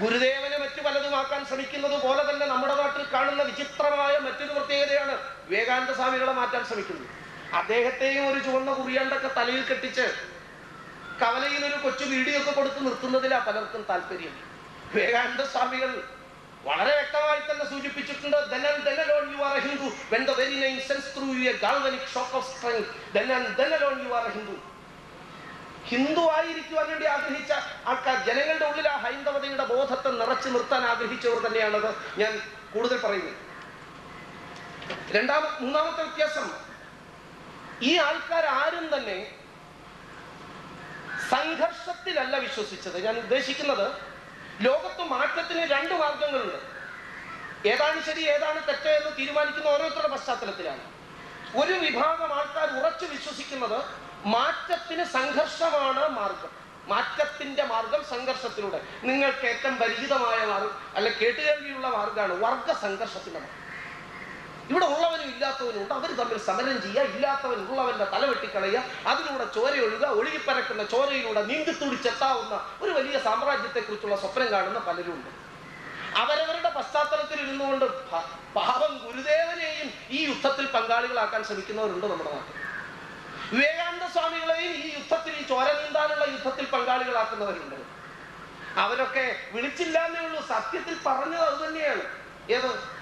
ഗുരുദേവനെ മറ്റു പലതുമാക്കാൻ ശ്രമിക്കുന്നത് പോലെ തന്നെ നമ്മുടെ നാട്ടിൽ കാണുന്ന വിചിത്രമായ മറ്റൊരു പ്രത്യേകതയാണ് വിവേകാനന്ദ സ്വാമികളെ മാറ്റാൻ ശ്രമിക്കുന്നത്. അദ്ദേഹത്തെയും ഒരു ചുവന്ന കുറിയാണ്ടൊക്കെ തലയിൽ കെട്ടിച്ച് കവലയിൽ ഒരു കൊച്ചു വീഡിയോ കൊടുത്ത് നിർത്തുന്നതിലാ പലർക്കും താല്പര്യം. വിവേകാനന്ദ സ്വാമികൾ വളരെ വ്യക്തമായി തന്നെ സൂചിപ്പിച്ചിട്ടുണ്ട് then when the very name sends through a galvanic shock of strength. Hindu ആയിരിക്കുവാൻ വേണ്ടി ആഗ്രഹിച്ച ആൾക്കാർ ജനങ്ങളുടെ ഉള്ളിൽ ആ ഹൈന്ദവതയുടെ ബോധത്തെ നിറച്ചു നിർത്താൻ ആഗ്രഹിച്ചവർ തന്നെയാണത് ഞാൻ കൂടുതൽ പറയുന്നത് രണ്ടാമ മൂന്നാമത്തെ വ്യത്യാസം ഈ ആൾക്കാർ ആരും തന്നെ സംഘർഷത്തിലല്ല വിശ്വസിച്ചത്. ഞാൻ ഉദ്ദേശിക്കുന്നത് ലോകത്ത് മാറ്റത്തിന് രണ്ട് മാർഗങ്ങളുണ്ട്. ഏതാണ് ശരി ഏതാണ് തെറ്റ് എന്ന് തീരുമാനിക്കുന്ന ഓരോരുത്തരുടെ പശ്ചാത്തലത്തിലാണ്. ഒരു വിഭാഗം ആൾക്കാർ ഉറച്ചു വിശ്വസിക്കുന്നത് മാറ്റത്തിന് സംഘർഷമാണ് മാർഗം. മാറ്റത്തിന്റെ മാർഗം സംഘർഷത്തിലൂടെ. നിങ്ങൾക്ക് ഏറ്റവും പരിചിതമായ മാർഗം അല്ല കേട്ടുകേൾവിയുള്ള മാർഗമാണ് വർഗ സംഘർഷത്തിന്റെ മാർഗം. ഇവിടെ ഉള്ളവനും ഇല്ലാത്തവനും ഉണ്ട്. അവർ തമ്മിൽ സമരം ചെയ്യുക. ഇല്ലാത്തവൻ ഉള്ളവന്റെ തല വെട്ടിക്കളയുക. അതിലൂടെ ചോരയൊഴുക ഒഴുകിപ്പരക്കുന്ന ചോരയിലൂടെ നീന്തിത്തുടിച്ചെത്താവുന്ന ഒരു വലിയ സാമ്രാജ്യത്തെക്കുറിച്ചുള്ള സ്വപ്നം കാണുന്ന പലരും ഉണ്ട് അവരവരുടെ പശ്ചാത്തലത്തിൽ ഇരുന്നുകൊണ്ട് പാപം ഗുരുദേവനെയും ഈ യുദ്ധത്തിൽ പങ്കാളികളാക്കാൻ ശ്രമിക്കുന്നവരുണ്ട് നമ്മുടെ നാട്ടിൽ. വിവേകാനന്ദ സ്വാമികളെയും ഈ യുദ്ധത്തിൽ ഈ ചോര നീന്താനുള്ള യുദ്ധത്തിൽ പങ്കാളികളാക്കുന്നവരുണ്ട്. അവരൊക്കെ വിളിച്ചില്ല എന്നേ ഉള്ളൂ. സത്യത്തിൽ പറഞ്ഞത് അത് തന്നെയാണ്. ഏത്?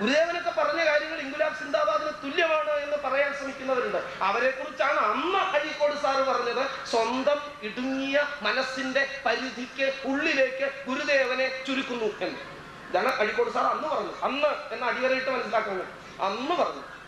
ഗുരുദേവനൊക്കെ പറഞ്ഞ കാര്യങ്ങൾ ഇൻഗുലാബ് സിന്ദാബാദിന് തുല്യമാണ് എന്ന് പറയാൻ ശ്രമിക്കുന്നവരുണ്ട്. അവരെ കുറിച്ചാണ് അന്ന് അഴീക്കോട് സാറ് പറഞ്ഞത്. സ്വന്തം ഇടുങ്ങിയ മനസ്സിന്റെ പരിധിക്ക് ഉള്ളിലേക്ക് ഗുരുദേവനെ ചുരുക്കുന്നു എന്ന്. ഇതാണ് അഴീക്കോട് സാർ അന്ന് പറഞ്ഞു അന്ന് എന്ന അടിവരയിട്ട് മനസ്സിലാക്കുന്നത് അന്ന് പറഞ്ഞു.